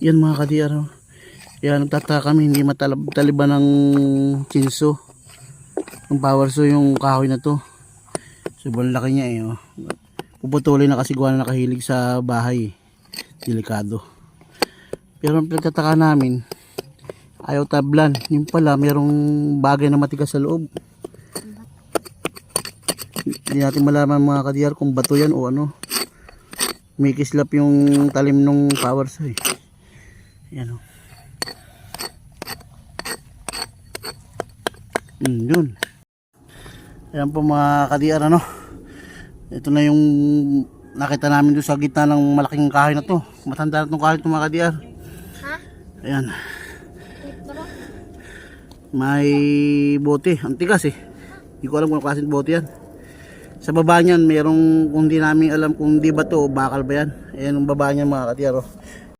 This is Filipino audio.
Yan mga kadiyar. oh. Kaya nagtataka kami hindi matalab-taliban ng chinso. Ang power so yung kahoy na to. Sobrang laki niya eh. Oh. Puputulin na kasi gawa na nakahilig sa bahay. eh. Delikado. Pero ang pinagtataka namin, ayaw tablan. Yung pala, mayroong bagay na matigas sa loob. Hindi natin malaman mga kadiyar kung bato yan o ano. May kislap yung talim nung power saw eh. Yan o. Mm, yun. Ayan po mga kadiyar ano. Ito na yung nakita namin doon sa gitna ng malaking kahoy na to. Matanda na itong kahoy ito mga kadiyar. Ha? Ayan. May bote. Ang tigas eh. Hindi ko alam kung klaseng bote yan. Sa baba niyan, merong kung di namin alam kung di ba to bakal ba yan. Ayan ang baba niyan mga katiyaro.